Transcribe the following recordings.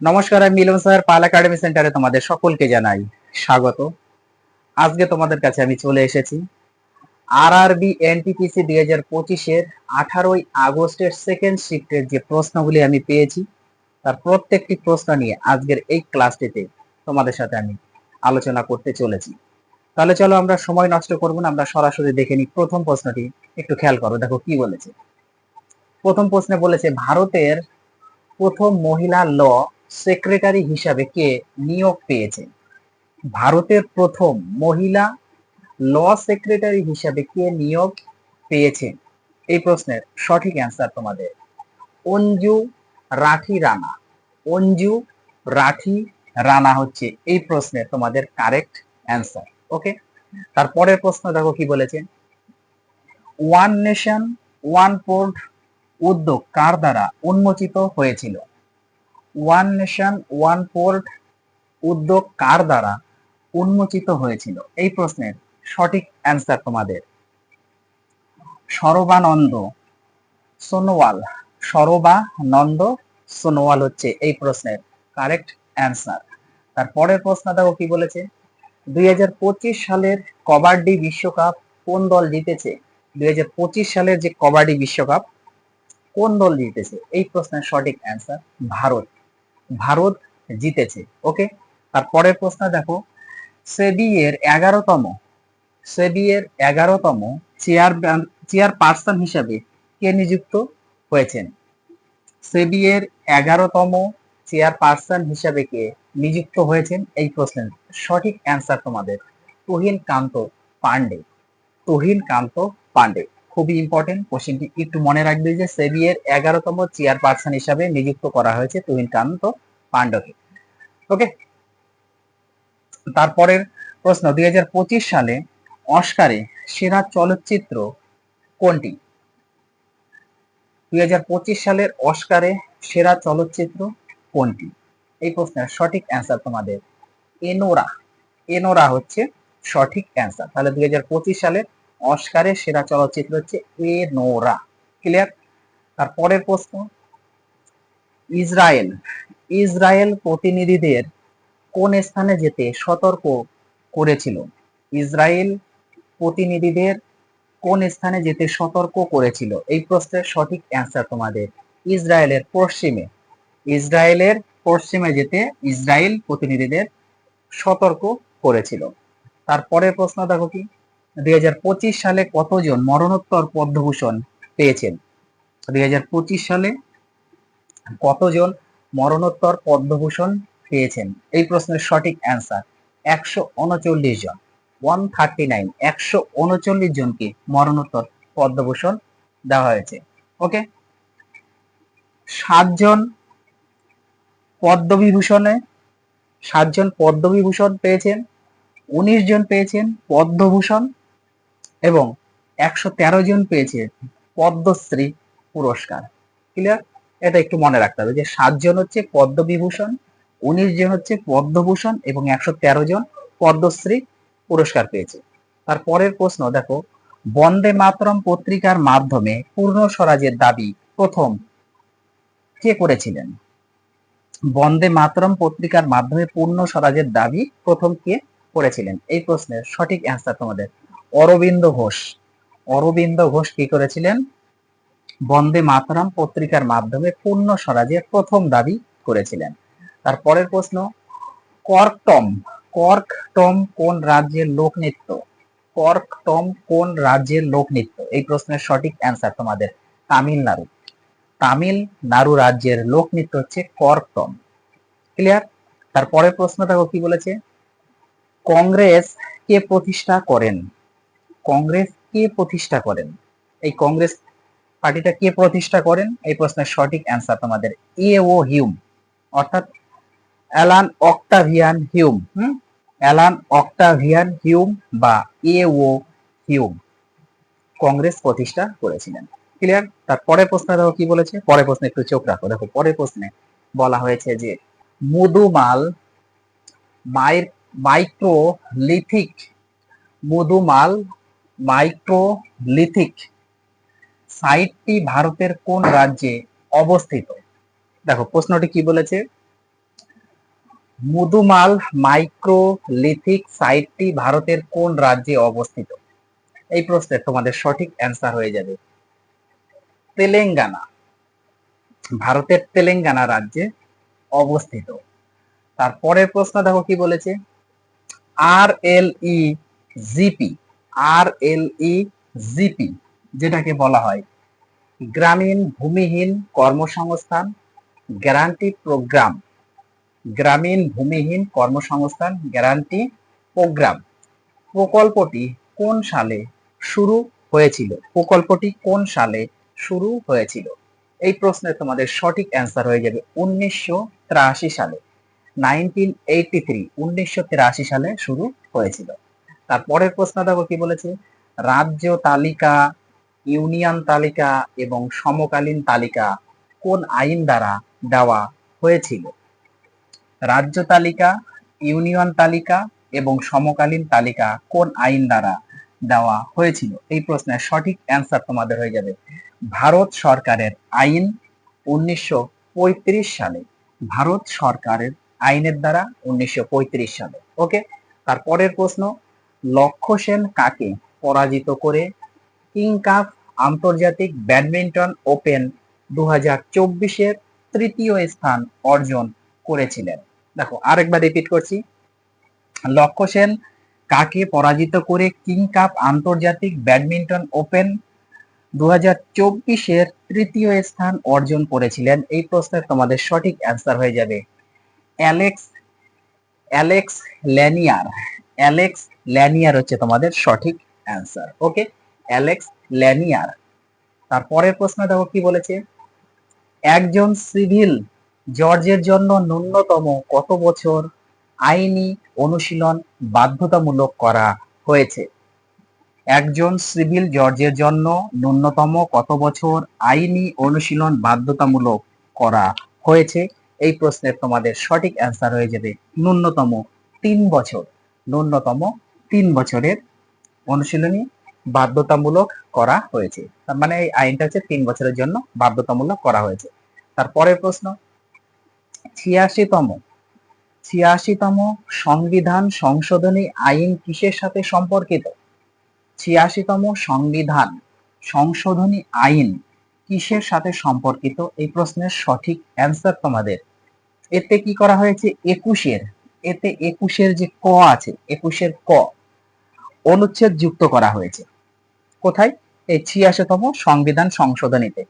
নমস্কার, আমি মিলন স্যার, পাল একাডেমি সেন্টারে তোমাদের সকলকে জানাই স্বাগত। আজকে তোমাদের কাছে আমি চলে এসেছি। আর আরবি এনটিপিসি দুই হাজার পঁচিশের আঠারোই আগস্টের সেকেন্ড শিফটের যে প্রশ্নগুলি আমি পেয়েছি, তার প্রত্যেকটি প্রশ্ন নিয়ে আজকের এই ক্লাসটিতে তোমাদের সাথে আমি আলোচনা করতে চলেছি। তাহলে চলো আমরা সময় নষ্ট করব না, আমরা সরাসরি দেখে নিই প্রথম প্রশ্নটি। একটু খেয়াল করো, দেখো কি বলেছে। প্রথম প্রশ্নে বলেছে, ভারতের প্রথম মহিলা ল সেক্রেটারি হিসাবে কে নিয়োগ পেয়েছে? ভারতের প্রথম মহিলা ল সেক্রেটারি হিসাবে কে নিয়োগ পেয়েছে? এই প্রশ্নের সঠিক অ্যান্সার তোমাদের অঞ্জু রাঠি রানা। অঞ্জু রাঠি রানা হচ্ছে এই প্রশ্নে তোমাদের কারেক্ট অ্যান্সার ওকে তারপরের প্রশ্ন দেখো কি বলেছে? ওয়ান নেশন ওয়ান পোর্ট উদ্যোগ কার দ্বারা উন্মোচিত হয়েছিল? ওয়ান নেশন, ওয়ান পোর্ট উদ্যোগ কার দ্বারা উন্মোচিত হয়েছিল? এই প্রশ্নের সঠিক অ্যান্সার তোমাদের। সরবানন্দ সোনোয়াল সরবানন্দ সোনোয়াল হচ্ছে এই প্রশ্নের কারেক্ট অ্যান্সার তারপরের প্রশ্ন দেখো কি বলেছে? দুই হাজার পঁচিশ সালের কবাডি বিশ্বকাপ কোন দল জিতেছে? দুই হাজার পঁচিশ সালের যে কবাডি বিশ্বকাপ কোন দল জিতেছে? এই প্রশ্নের সঠিক অ্যান্সার ভারত। ভারত জিতেছে। ওকে তারপরের প্রশ্ন দেখো। সেবি এর এগারোতম সেবি এর এগারোতম চেয়ার চেয়ার পার্সন হিসাবে কে নিযুক্ত হয়েছেন? সেবি এর এগারোতম চেয়ার পার্সন হিসাবে কে নিযুক্ত হয়েছেন? এই প্রশ্নের সঠিক অ্যান্সার তোমাদের তুহিন কান্ত পান্ডে তুহিন কান্ত পান্ডে খুবই ইম্পর্টেন্ট কোশ্চেনটি একটু মনে রাখবে যে সেবি এর এগারোতম চেয়ার পার্সন হিসাবে নিযুক্ত করা হয়েছে তুহিন কান্ত পাণ্ডকে। ওকে তারপরের প্রশ্ন, দুই সালে অস্কারে সেরা চলচ্চিত্র কোনটি? দুই হাজার পঁচিশ সালের অস্কারে সেরা চলচ্চিত্র কোনটি? এই প্রশ্নের সঠিক অ্যান্সার তোমাদের এনোরা। এনোরা হচ্ছে সঠিক অ্যান্সার তাহলে দুই হাজার পঁচিশ সালের অস্কারের সেরা চলচ্চিত্র হচ্ছে এ নোরা। ক্লিয়ার তারপরের প্রশ্ন। ইসরায়েল ইসরায়েল প্রতিনিধিদের কোন স্থানে যেতে সতর্ক করেছিল? ইসরায়েল প্রতিনিধিদের কোন স্থানে যেতে সতর্ক করেছিল? এই প্রশ্নের সঠিক অ্যান্সার তোমাদের ইসরায়েলের পশ্চিমে। ইসরায়েলের পশ্চিমে যেতে ইসরায়েল প্রতিনিধিদের সতর্ক করেছিল। তারপরের প্রশ্ন দেখো কি? দুই হাজার পঁচিশ সালে কতজন মরণোত্তর পদ্মভূষণ পেয়েছেন? দুই হাজার পঁচিশ সালে কতজন মরণোত্তর পদ্মভূষণ পেয়েছেন? এই প্রশ্নের সঠিক অ্যান্সার একশো উনচল্লিশ জন। ওয়ান থার্টি নাইন একশো উনচল্লিশ জনকে মরণোত্তর পদ্মভূষণ দেওয়া হয়েছে। ওকে সাতজন পদ্মবিভূষণে সাতজন পদ্মবিভূষণ পেয়েছেন, উনিশ জন পেয়েছেন পদ্মভূষণ। এবং একশো তেরো জন পেয়েছে পদ্মশ্রী পুরস্কার। ক্লিয়ার এটা একটু মনে রাখতে হবে যে সাতজন হচ্ছে পদ্মবিভূষণ, উনিশ জন হচ্ছে পদ্মভূষণ এবং একশো তেরো জন পদ্মশ্রী পুরস্কার পেয়েছে। তার পরের প্রশ্ন, দেখো, বন্দে মাতরম পত্রিকার মাধ্যমে পূর্ণ স্বরাজের দাবি প্রথম কে করেছিলেন? বন্দে মাতরম পত্রিকার মাধ্যমে পূর্ণ স্বরাজের দাবি প্রথম কে করেছিলেন? এই প্রশ্নের সঠিক অ্যান্সার তোমাদের অরবিন্দ ঘোষ। অরবিন্দ ঘোষ কি করেছিলেন? বন্দে মাতরাম পত্রিকার মাধ্যমে পূর্ণ স্বরাজের প্রথম দাবি করেছিলেন। তারপরের প্রশ্ন, কর্কটম কর্কটম কোন রাজ্যের লোকনৃত্য? কর্কটম কোন রাজ্যের লোকনৃত্য? এই প্রশ্নের সঠিক অ্যান্সার তোমাদের তামিলনাড়ু। তামিলনাড়ু রাজ্যের লোকনৃত্য হচ্ছে কর্কটম। ক্লিয়ার তারপরের প্রশ্ন দেখো কি বলেছে? কংগ্রেস কে প্রতিষ্ঠা করেন? কংগ্রেস কে প্রতিষ্ঠা করেন। এই কংগ্রেস পার্টিটা কে প্রতিষ্ঠা করেন? এই প্রশ্নের সঠিক অ্যান্সার তোমাদের এ ও হিউম অর্থাৎ Allan Octavian Hume Allan Octavian Hume বা এ ও হিউম কংগ্রেস প্রতিষ্ঠা করেছিলেন। ক্লিয়ার তার পরের প্রশ্ন দেখো কি বলেছে? পরের প্রশ্নে একটু চোখ রাখো। দেখো, পরের প্রশ্নে বলা হয়েছে যে মধুমাল মাইক্রোলিথিক মধুমাল মাইক্রোলিথিক সাইটটি ভারতের কোন রাজ্যে অবস্থিত? দেখো, প্রশ্নটি কি বলেছে? মুদুমাল মাইক্রোলিথিক সাইটটি ভারতের কোন রাজ্যে অবস্থিত? এই প্রশ্নের তোমাদের সঠিক অ্যান্সার হয়ে যাবে তেলেঙ্গানা। ভারতের তেলেঙ্গানা রাজ্যে অবস্থিত। তারপরের প্রশ্ন দেখো কি বলেছে? আর এল ই জিপি আর এল ই জিপি যেটাকে বলা হয়। গ্রামীণ ভূমিহীন কর্মসংস্থান গ্যারান্টি প্রোগ্রাম গ্রামীণ ভূমিহীন কর্মসংস্থান গ্যারান্টি প্রোগ্রাম প্রকল্পটি কোন সালে শুরু হয়েছিল? প্রকল্পটি কোন সালে শুরু হয়েছিল? এই প্রশ্নের তোমাদের সঠিক অ্যান্সার হয়ে যাবে উনিশশো তিরাশি সালে। নাইনটিন এইটটি থ্রি উনিশশো সালে শুরু হয়েছিল। তারপরের প্রশ্ন দেখো কি বলেছে? রাজ্য তালিকা, ইউনিয়ন তালিকা এবং সমকালীন তালিকা কোন আইন দ্বারা দেওয়া হয়েছিল? রাজ্য তালিকা, ইউনিয়ন তালিকা এবং সমকালীন তালিকা কোন আইন দ্বারা দেওয়া হয়েছিল? এই প্রশ্নের সঠিক অ্যান্সার তোমাদের হয়ে যাবে। ভারত সরকারের আইন উনিশশো পঁয়ত্রিশ সালে। ভারত সরকারের আইনের দ্বারা উনিশশো পঁয়ত্রিশ সালে। ওকে তারপরের প্রশ্ন লক্ষ্য সেন কাকে পরাজিত করে? কিং কাপ আন্তর্জাতিক ব্যাডমিন্টন ওপেন দু হাজার চব্বিশের তৃতীয় স্থান অর্জন করেছিলেন। দেখো, আরেকবার রিপিট করছি। লক্ষ্য সেন কাকে পরাজিত করে? কিং কাপ আন্তর্জাতিক ব্যাডমিন্টন ওপেন দু হাজার চব্বিশের তৃতীয় স্থান অর্জন করেছিলেন। এই প্রশ্নের তোমাদের সঠিক অ্যান্সার হয়ে যাবে। Alex Alex Lanier. Alex Lanier হচ্ছে তোমাদের সঠিক অ্যান্সার, ওকে? অ্যালেক্স ল্যানিয়ার। তারপরের প্রশ্ন দেখো কি বলেছে? একজন সিভিল জর্জের জন্য ন্যূনতম কত বছর আইনি অনুশীলন বাধ্যতামূলক করা হয়েছে? একজন সিভিল জর্জের জন্য ন্যূনতম কত বছর আইনি অনুশীলন বাধ্যতামূলক করা হয়েছে? এই প্রশ্নের তোমাদের সঠিক অ্যান্সার হয়ে যাবে ন্যূনতম তিন বছর। ন্যূনতম তিন বছরের অনুশীলনী বাধ্যতামূলক করা হয়েছে। তার মানে এই আইনটা হচ্ছে তিন বছরের জন্য বাধ্যতামূলক করা হয়েছে। তারপরের প্রশ্ন, ছিয়াশিতম ছিয়াশিতম সংবিধান সংশোধনী আইন কিসের সাথে সম্পর্কিত? ছিয়াশিতম সংবিধান সংশোধনী আইন কিসের সাথে সম্পর্কিত? এই প্রশ্নের সঠিক অ্যান্সার তোমাদের। এতে কি করা হয়েছে? একুশের এতে একুশের যে ক আছে, একুশের ক অনুচ্ছেদ যুক্ত করা হয়েছে। কোথায়? এই ছিয়াশিতম সংবিধান সংশোধনীতে।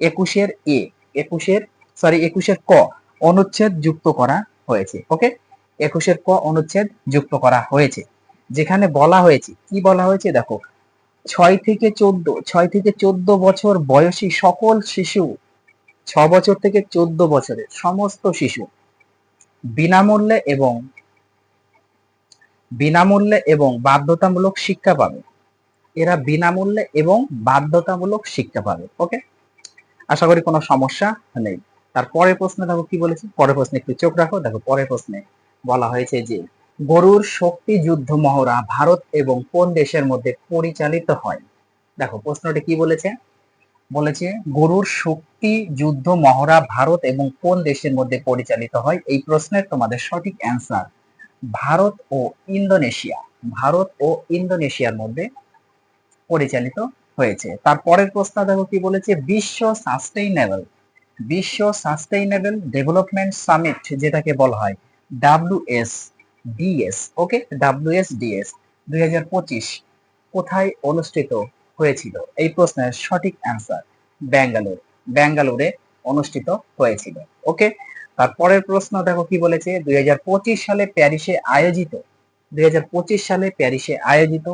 একুশের এ, একুশের সরি একুশের ক অনুচ্ছেদ যুক্ত করা হয়েছে। ওকে? একুশের ক অনুচ্ছেদ যুক্ত করা হয়েছে। যেখানে বলা হয়েছে, কি বলা হয়েছে দেখো? ছয় থেকে চোদ্দ, ছয় থেকে চোদ্দ বছর বয়সী সকল শিশু, ছ বছর থেকে চোদ্দ বছরের সমস্ত শিশু বিনামূল্যে এবং বিনামূল্যে এবং বাধ্যতামূলক শিক্ষা পাবে। এরা বিনামূল্যে এবং বাধ্যতামূলক শিক্ষা পাবে ওকে আশা করি কোনো সমস্যা নেই। তার পরের প্রশ্নে দেখো কি বলেছে? পরের প্রশ্নে একটু চোখ রাখো। দেখো, পরের প্রশ্নে বলা হয়েছে যে, গরুর শক্তি যুদ্ধ মহড়া ভারত এবং কোন দেশের মধ্যে পরিচালিত হয়? দেখো, প্রশ্নটি কি বলেছে? বলেছে, গরুর শক্তি, যুদ্ধ, মহড়া ভারত এবং কোন দেশের মধ্যে পরিচালিত হয়? এই প্রশ্নের তোমাদের সঠিক অ্যান্সার ভারত ও ইন্দোনেশিয়া। ভারত ও ইন্দোনেশিয়ার মধ্যে পরিচালিত হয়েছে। তারপরের প্রশ্ন দেখো কি বলেছে, বিশ্ব সাস্টেইনেবল বিশ্ব সাস্টেইনেবল ডেভেলপমেন্ট সামিট, যেটাকে বলা হয় W WS DS okay WS DS দুই হাজার পঁচিশ। কোথায় অনুষ্ঠিত হয়েছিল? এই প্রশ্নের সঠিক অ্যান্সার ব্যাঙ্গালোর। ব্যাঙ্গালোরে অনুষ্ঠিত হয়েছিল। ওকে তারপরের প্রশ্ন দেখো কি বলেছে? দুই হাজার পঁচিশ সালে প্যারিসে আয়োজিত, দুই হাজার পঁচিশ সালে প্যারিসে আয়োজিত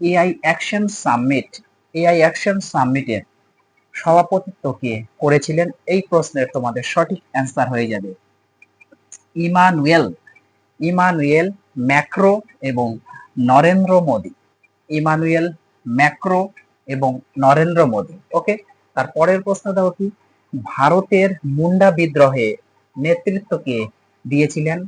AI action summit. AI action সামিটের সভাপতিত্ব কে করেছিলেন? এই প্রশ্নের তোমাদের সঠিক অ্যান্সার হয়ে যাবে। ইমানুয়েল ইমানুয়েল ম্যাক্রো এবং নরেন্দ্র মোদী। ইমানুয়েল ম্যাক্রো এবং নরেন্দ্র মোদী ওকে তার পরের প্রশ্ন দেখো কি? ভারতের মুন্ডা বিদ্রোহে নেতৃত্বকে দিয়েছিলেন?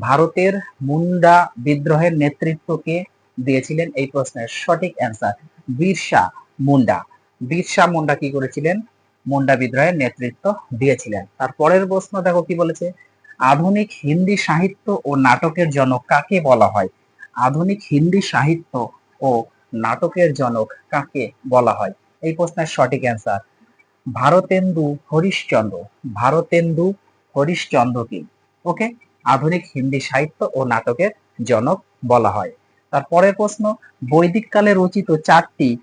ভারতের মুন্ডা বিদ্রোহের নেতৃত্বকে দিয়েছিলেন এই প্রশ্নের সঠিক অ্যান্সার বিরসা মুন্ডা। বিরসা মুন্ডা কি করেছিলেন? মুন্ডা বিদ্রোহের নেতৃত্ব দিয়েছিলেন। তার পরের প্রশ্ন দেখো কি বলেছে? আধুনিক হিন্দি সাহিত্য ও নাটকের জনক কাকে বলা হয়? আধুনিক হিন্দি সাহিত্য ও নাটকের জনক কাকে বলা হয়? এই প্রশ্নের সঠিক অ্যান্সার ভারতেন্দু হরিশ্চন্দ্র। ভারতেন্দু হরিশ্চন্দ্রকে ওকে আধুনিক হিন্দি সাহিত্য ও নাটকের জনক বলা হয়। তারপরের প্রশ্ন, বৈদিক কালে রচিত চারটি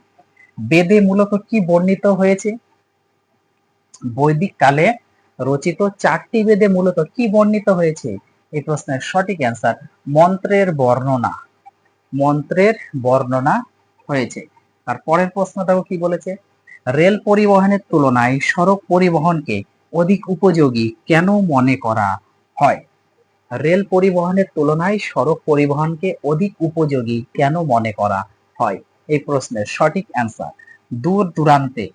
বেদে মূলত কি বর্ণিত হয়েছে? বৈদিক কালে রচিত চারটি বেদে মূলত কি বর্ণিত হয়েছে? এই প্রশ্নের সঠিক অ্যান্সার মন্ত্রের বর্ণনা। মন্ত্রের বর্ণনা হয়েছে। আর পরের প্রশ্ন দেখো কি বলেছে? রেল পরিবহনের তুলনায় সড়ক পরিবহনকে অধিক উপযোগী কেন মনে করা হয়? রেল পরিবহনের তুলনায় সড়ক পরিবহনকে অধিক উপযোগী কেন মনে করা হয়? এই প্রশ্নের সঠিক অ্যান্সার দূর দূরান্তে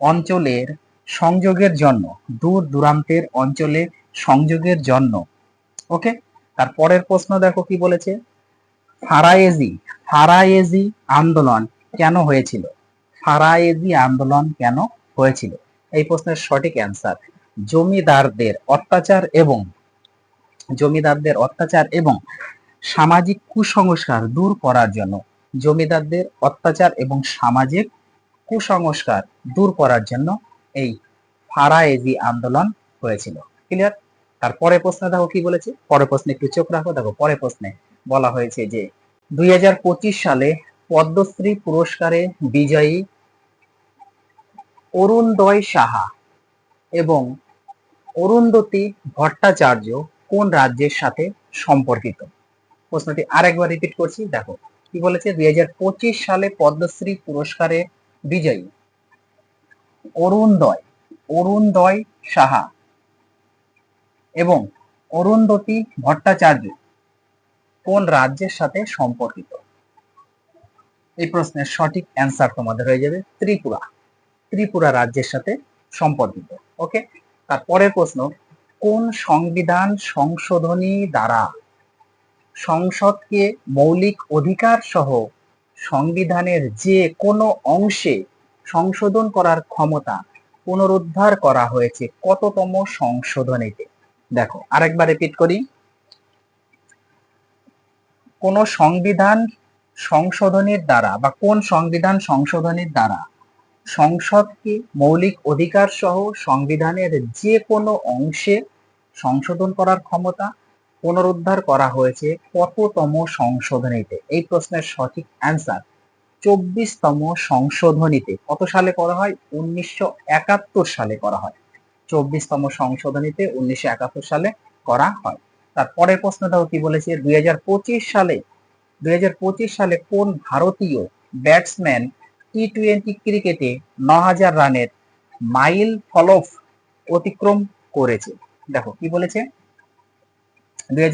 অঞ্চলের সংযোগের জন্য, দূর দূরান্তের অঞ্চলে সংযোগের জন্য। ওকে তার পরের প্রশ্ন দেখো কি বলেছে? ফারায়েজি ফারায়েজি আন্দোলন কেন হয়েছিল? ফারায়েজি আন্দোলন কেন হয়েছিল? এই প্রশ্নের সঠিক অ্যান্সার জমিদারদের অত্যাচার এবং জমিদারদের অত্যাচার এবং সামাজিক কুসংস্কার দূর করার জন্য, জমিদারদের অত্যাচার এবং সামাজিক কুসংস্কার দূর করার জন্য এই ফারায়েজি আন্দোলন হয়েছিল। ক্লিয়ার তারপরে প্রশ্ন দেখো কি বলেছে? পরে প্রশ্নে একটু চোখ রাখো, দেখো পরে প্রশ্নে বলা হয়েছে যে দুই হাজার পঁচিশ সালে পদ্মশ্রী পুরস্কারে বিজয়ী অরুণদয় সাহা এবং অরুন্ধতী ভট্টাচার্য কোন রাজ্যের সাথে সম্পর্কিত? প্রশ্নটি আরেকবার রিপিট করছি, দেখো, কি বলেছে? দুই হাজার পঁচিশ সালে পদ্মশ্রী পুরস্কারে বিজয়ী অরুণদয় অরুণদয় সাহা এবং অরুন্ধতী ভট্টাচার্য কোন রাজ্যের সাথে সম্পর্কিত? এই প্রশ্নের সঠিক অ্যান্সার তোমাদের হয়ে যাবে ত্রিপুরা। ত্রিপুরা রাজ্যের সাথে সম্পর্কিত ওকে তারপরের প্রশ্ন, কোন সংবিধান সংশোধনী দ্বারা সংসদকে মৌলিক অধিকার সহ সংবিধানের যে কোনো অংশে সংশোধন করার ক্ষমতা পুনরুদ্ধার করা হয়েছে কততম সংশোধনীতে? দেখো, আরেকবার রিপিট করি। কোন সংবিধান সংশোধনীর দ্বারা বা কোন সংবিধান সংশোধনীর দ্বারা সংসদকে মৌলিক অধিকার সহ সংবিধানের যে কোনো অংশে সংশোধন করার ক্ষমতা পুনরুদ্ধার করা হয়েছে কততম সংশোধনীতে? এই প্রশ্নের সঠিক অ্যান্সার চব্বিশতম সংশোধনীতে। কত সালে করা হয়? উনিশশো একাত্তর সালে করা হয়। চব্বিশতম সংশোধনীতে উনিশশো একাত্তর সালে করা হয়। তারপরের প্রশ্নটাও কি বলেছে? দুই হাজার পঁচিশ সালে, দুই হাজার পঁচিশ সালে কোন ভারতীয় ব্যাটসম্যান টি টোয়েন্টি ক্রিকেটে ন হাজার রানের মাইল ফলফ অতিক্রম করেছে? দেখো, কি বলেছে? দুই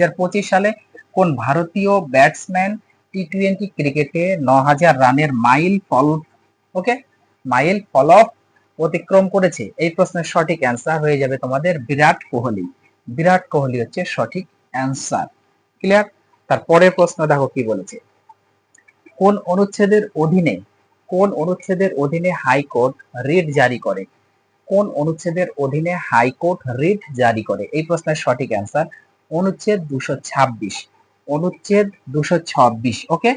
সালে কোন ভারতীয় ব্যাটসম্যান টি টোয়েন্টি ক্রিকেটে ন হাজার রানের মাইল ফল ওকে? মাইল ফলফ অতিক্রম করেছে? এই প্রশ্নের সঠিক অ্যান্সার হয়ে যাবে তোমাদের বিরাট কোহলি। বিরাট কোহলি হচ্ছে সঠিক অ্যান্সার ক্লিয়ার তারপরের প্রশ্ন দেখো কি বলেছে। কোন অনুচ্ছেদের অধীনে, কোন অনুচ্ছেদের অধীনে হাইকোর্ট রিট জারি করে? কোন অনুচ্ছেদের অধীনে হাইকোর্ট রিট জারি করে? এই প্রশ্নের সঠিক অ্যান্সার অনুচ্ছেদ দুশো ছাব্বিশ। অনুচ্ছেদ দুশো ওকে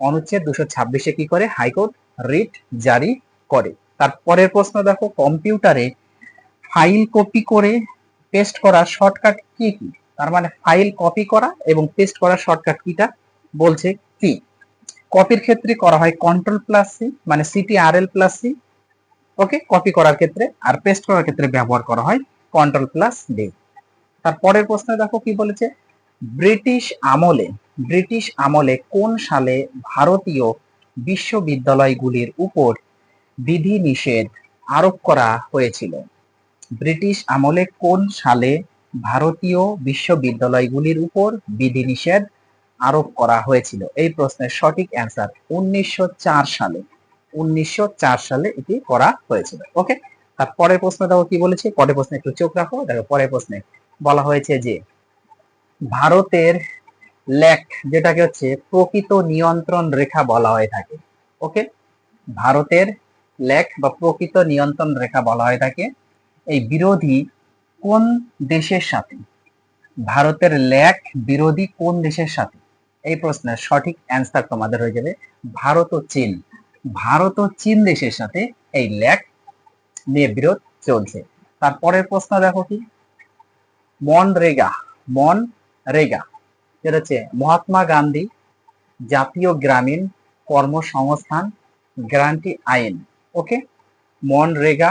অনুচ্ছেদ দুশো ছাব্বিশে কি করে? হাইকোর্ট রিট জারি করে। তারপরের প্রশ্ন দেখো, কম্পিউটারে ফাইল কপি করে পেস্ট করা শর্টকাট কি কি? তার মানে ফাইল কপি করা এবং পেস্ট করার শর্টকাট কিটা বলছে কি কপির ক্ষেত্রে করা হয় কন্ট্রোল প্লাস সি মানে CT R L plus C okay copy করার ক্ষেত্রে আর পেস্ট করার ক্ষেত্রে ব্যবহার করা হয় কন্ট্রোল প্লাস ডি তারপরের প্রশ্নে দেখো কি বলেছে? ব্রিটিশ আমলে ব্রিটিশ আমলে কোন সালে ভারতীয় বিশ্ববিদ্যালয়গুলির উপর বিধি নিষেধ আরোপ করা হয়েছিল? ব্রিটিশ আমলে কোন সালে ভারতীয় বিশ্ববিদ্যালয়গুলির উপর বিধিনিষেধ আরোপ করা হয়েছিল। এই প্রশ্নের সঠিক অ্যান্সার উনিশশো সালে। উনিশশো চার সালে এটি করা হয়েছিল। ওকে তার পরের প্রশ্ন দেখো কি বলেছে? পরের প্রশ্নে একটু চোখ রাখো। দেখো, পরের প্রশ্নে বলা হয়েছে যে, ভারতের লেক, যেটাকে হচ্ছে প্রকৃত নিয়ন্ত্রণ রেখা বলা হয়ে থাকে। ওকে ভারতের লেক বা প্রকৃত নিয়ন্ত্রণ রেখা বলা হয়ে থাকে। এই বিরোধী কোন দেশের সাথে? ভারতের ল্যাক বিরোধী কোন দেশের সাথে? এই প্রশ্নের সঠিক অ্যান্সার তোমাদের হয়ে যাবে ভারত ও চীন। ভারত ও চীন দেশের সাথে এই ল্যাক নিয়ে বিরোধ চলছে। তারপরের প্রশ্ন দেখো কি? মন রেগা মন রেগা যেটা হচ্ছে মহাত্মা গান্ধী জাতীয় গ্রামীণ কর্মসংস্থান গ্রান্টি আইন। ওকে মন রেগা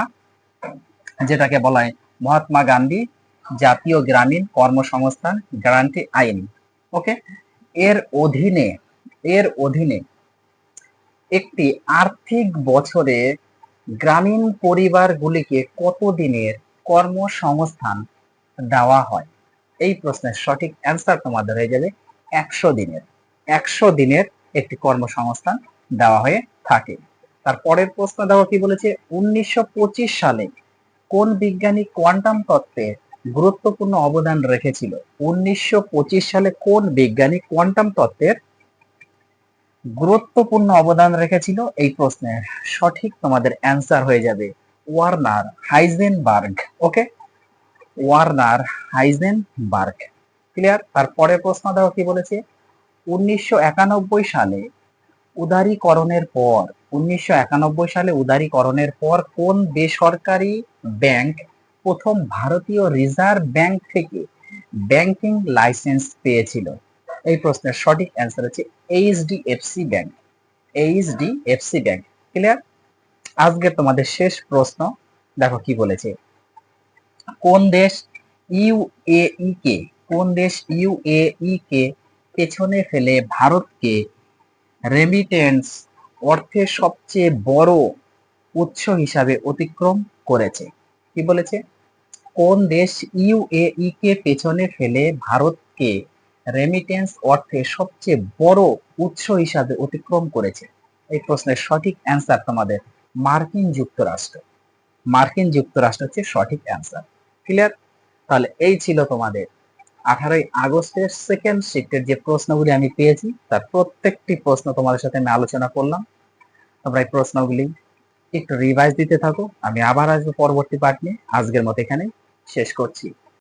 যেটাকে বলা হয় মহাত্মা গান্ধী জাতীয় গ্রামীণ কর্মসংস্থান গ্যারান্টি আইন। ওকে এর অধীনে এর অধীনে একটি আর্থিক বছরে গ্রামীণ পরিবারগুলিকে কত দিনের কর্মসংস্থান দেওয়া হয়? এই প্রশ্নের সঠিক অ্যান্সার তোমাদের হয়ে যাবে একশো দিনের। একশো দিনের একটি কর্মসংস্থান দেওয়া হয়ে থাকে। তারপরের প্রশ্ন দেওয়া কি বলেছে? উনিশশো পঁচিশ সালে কোন বিজ্ঞানী কোয়ান্টাম তত্ত্বে গুরুত্বপূর্ণ অবদান রেখেছিল? উনিশশো পঁচিশ সালে কোন বিজ্ঞানী কোয়ান্টাম তত্ত্বের গুরুত্বপূর্ণ অবদান রেখেছিল? এই প্রশ্নের সঠিক তোমাদের অ্যান্সার হয়ে যাবে Werner Heisenberg, okay? Werner Heisenberg. Clear? তারপরের প্রশ্ন দেওয়া কি বলেছে? উনিশশো একানব্বই সালে উদারীকরণের পর, উনিশশো একানব্বই সালে উদারীকরণের পর কোন বেসরকারি ব্যাংক প্রথম ভারতীয় রিজার্ভ ব্যাংক থেকে ব্যাংকিং লাইসেন্স পেয়েছিল? এই প্রশ্নের সঠিক অ্যান্সার হচ্ছে HDFC bank. HDFC bank. Clear আজকে তোমাদের শেষ প্রশ্ন। দেখো কি বলেছে। কোন দেশ ইউএই কে? কোন দেশ ইউএই কে? পেছনে ফেলে ভারতকে রেমিটেন্স অর্থের সবচেয়ে বড় উৎস হিসাবে অতিক্রম করেছে। কি বলেছে? কোন দেশ ইউএই কে পেছনে ফেলে ভারতকে রেমিটেন্স অর্থে সবচেয়ে বড় উৎস হিসাবে অতিক্রম করেছে? এই প্রশ্নের সঠিক অ্যান্সার তোমাদের মার্কিন যুক্তরাষ্ট্র। মার্কিন যুক্তরাষ্ট্র হচ্ছে সঠিক অ্যান্সার ক্লিয়ার তাহলে এই ছিল তোমাদের আঠারোই আগস্টের সেকেন্ড শিফটের যে প্রশ্নগুলি আমি পেয়েছি, তার প্রত্যেকটি প্রশ্ন তোমাদের সাথে আমি আলোচনা করলাম। তোমরা এই প্রশ্নগুলি একটু রিভাইজ দিতে থাকো। আমি আবার আসব পরবর্তী পার্ট নিয়ে। আজকের মতো এখানে শেষ করছি।